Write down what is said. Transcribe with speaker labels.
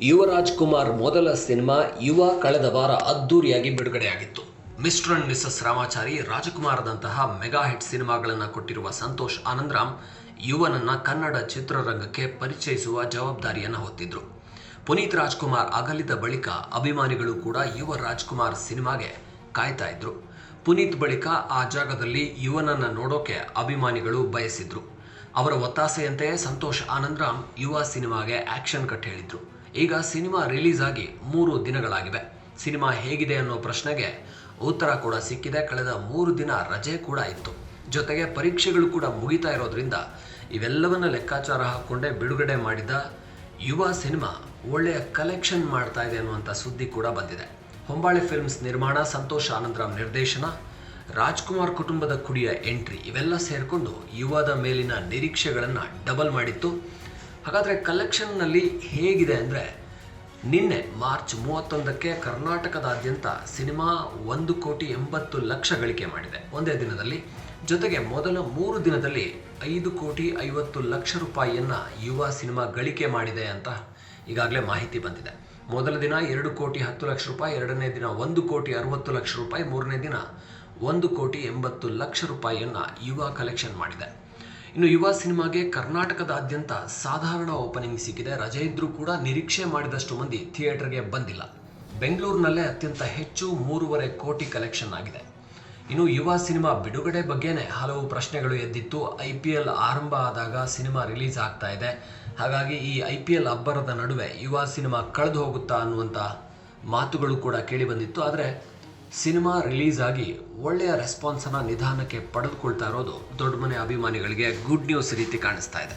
Speaker 1: ಯುವರಾಜ್ ಕುಮಾರ್ ಮೊದಲ ಸಿನಿಮಾ ಯುವ ಕಳೆದ ವಾರ ಅದ್ದೂರಿಯಾಗಿ ಬಿಡುಗಡೆಯಾಗಿತ್ತು. ಮಿಸ್ಟರ್ ಅಂಡ್ ಮಿಸಸ್ ರಾಮಾಚಾರಿ ರಾಜಕುಮಾರದಂತಹ ಮೆಗಾ ಹಿಟ್ ಸಿನಿಮಾಗಳನ್ನು ಕೊಟ್ಟಿರುವ ಸಂತೋಷ್ ಆನಂದ್ರಾಮ್ ಯುವನನ್ನ ಕನ್ನಡ ಚಿತ್ರರಂಗಕ್ಕೆ ಪರಿಚಯಿಸುವ ಜವಾಬ್ದಾರಿಯನ್ನು ಹೊತ್ತಿದ್ರು. ಪುನೀತ್ ರಾಜ್ಕುಮಾರ್ ಅಗಲಿದ ಬಳಿಕ ಅಭಿಮಾನಿಗಳು ಕೂಡ ಯುವ ರಾಜ್ಕುಮಾರ್ ಸಿನಿಮಾಗೆ ಕಾಯ್ತಾ ಇದ್ರು. ಪುನೀತ್ ಬಳಿಕ ಆ ಜಾಗದಲ್ಲಿ ಯುವನನ್ನ ನೋಡೋಕೆ ಅಭಿಮಾನಿಗಳು ಬಯಸಿದ್ರು. ಅವರ ಒತ್ತಾಸೆಯಂತೆಯೇ ಸಂತೋಷ್ ಆನಂದ್ರಾಮ್ ಯುವ ಸಿನಿಮಾಗೆ ಆಕ್ಷನ್ ಕಟ್ ಹೇಳಿದ್ರು. ಈಗ ಸಿನಿಮಾ ರಿಲೀಸ್ ಆಗಿ ಮೂರು ದಿನಗಳಾಗಿವೆ. ಸಿನಿಮಾ ಹೇಗಿದೆ ಅನ್ನೋ ಪ್ರಶ್ನೆಗೆ ಉತ್ತರ ಕೂಡ ಸಿಕ್ಕಿದೆ. ಕಳೆದ ಮೂರು ದಿನ ರಜೆ ಕೂಡ ಇತ್ತು. ಜೊತೆಗೆ ಪರೀಕ್ಷೆಗಳು ಕೂಡ ಮುಗಿತಾ ಇರೋದ್ರಿಂದ ಇವೆಲ್ಲವನ್ನ ಲೆಕ್ಕಾಚಾರ ಹಾಕ್ಕೊಂಡೇ ಬಿಡುಗಡೆ ಮಾಡಿದ ಯುವ ಸಿನಿಮಾ ಒಳ್ಳೆಯ ಕಲೆಕ್ಷನ್ ಮಾಡ್ತಾ ಇದೆ ಅನ್ನುವಂಥ ಸುದ್ದಿ ಕೂಡ ಬಂದಿದೆ. ಹೊಂಬಾಳೆ ಫಿಲ್ಮ್ಸ್ ನಿರ್ಮಾಣ, ಸಂತೋಷ್ ಆನಂದರಾಮ್ ನಿರ್ದೇಶನ, ರಾಜ್ಕುಮಾರ್ ಕುಟುಂಬದ ಕುಡಿಯ ಎಂಟ್ರಿ ಇವೆಲ್ಲ ಸೇರಿಕೊಂಡು ಯುವದ ಮೇಲಿನ ನಿರೀಕ್ಷೆಗಳನ್ನು ಡಬಲ್ ಮಾಡಿತ್ತು. ಹಾಗಾದರೆ ಕಲೆಕ್ಷನ್ನಲ್ಲಿ ಹೇಗಿದೆ ಅಂದರೆ ನಿನ್ನೆ ಮಾರ್ಚ್ ಮೂವತ್ತೊಂದಕ್ಕೆ ಕರ್ನಾಟಕದಾದ್ಯಂತ ಸಿನಿಮಾ ಒಂದು ಕೋಟಿ ಎಂಬತ್ತು ಲಕ್ಷ ಗಳಿಕೆ ಮಾಡಿದೆ. ಒಂದೇ ದಿನದಲ್ಲಿ. ಜೊತೆಗೆ ಮೊದಲ ಮೂರು ದಿನದಲ್ಲಿ ಐದು ಕೋಟಿ ಐವತ್ತು ಲಕ್ಷ ರೂಪಾಯಿಯನ್ನು ಯುವ ಸಿನಿಮಾ ಗಳಿಕೆ ಮಾಡಿದೆ ಅಂತ ಈಗಾಗಲೇ ಮಾಹಿತಿ ಬಂದಿದೆ. ಮೊದಲ ದಿನ ಎರಡು ಕೋಟಿ ಹತ್ತು ಲಕ್ಷ ರೂಪಾಯಿ, ಎರಡನೇ ದಿನ ಒಂದು ಕೋಟಿ ಅರವತ್ತು ಲಕ್ಷ ರೂಪಾಯಿ, ಮೂರನೇ ದಿನ ಒಂದು ಕೋಟಿ ಎಂಬತ್ತು ಲಕ್ಷ ರೂಪಾಯಿಯನ್ನು ಯುವ ಕಲೆಕ್ಷನ್ ಮಾಡಿದೆ. ಇನ್ನು ಯುವ ಸಿನಿಮಾಗೆ ಕರ್ನಾಟಕದಾದ್ಯಂತ ಸಾಧಾರಣ ಓಪನಿಂಗ್ ಸಿಕ್ಕಿದೆ. ರಜೆ ಇದ್ರೂ ಕೂಡ ನಿರೀಕ್ಷೆ ಮಾಡಿದಷ್ಟು ಮಂದಿ ಥಿಯೇಟರ್ಗೆ ಬಂದಿಲ್ಲ. ಬೆಂಗಳೂರಿನಲ್ಲೇ ಅತ್ಯಂತ ಹೆಚ್ಚು ಮೂರುವರೆ ಕೋಟಿ ಕಲೆಕ್ಷನ್ ಆಗಿದೆ. ಇನ್ನು ಯುವ ಸಿನಿಮಾ ಬಿಡುಗಡೆ ಬಗ್ಗೆನೇ ಹಲವು ಪ್ರಶ್ನೆಗಳು ಎದ್ದಿತ್ತು. ಐ ಪಿ ಎಲ್ ಆರಂಭ ಆದಾಗ ಸಿನಿಮಾ ರಿಲೀಸ್ ಆಗ್ತಾ ಇದೆ. ಹಾಗಾಗಿ ಈ ಐ ಪಿ ಎಲ್ ಅಬ್ಬರದ ನಡುವೆ ಯುವ ಸಿನಿಮಾ ಕಳೆದು ಹೋಗುತ್ತಾ ಅನ್ನುವಂಥ ಮಾತುಗಳು ಕೂಡ ಕೇಳಿ ಬಂದಿತ್ತು. ಆದರೆ ಸಿನಿಮಾ ರಿಲೀಸ್ ಆಗಿ ಒಳ್ಳೆಯ ರೆಸ್ಪಾನ್ಸನ್ನು ನಿಧಾನಕ್ಕೆ ಪಡೆದುಕೊಳ್ತಾ ಇರೋದು ದೊಡ್ಡ ಮನೆ ಅಭಿಮಾನಿಗಳಿಗೆ ಗುಡ್ ನ್ಯೂಸ್ ರೀತಿ ಕಾಣಿಸ್ತಾ ಇದೆ.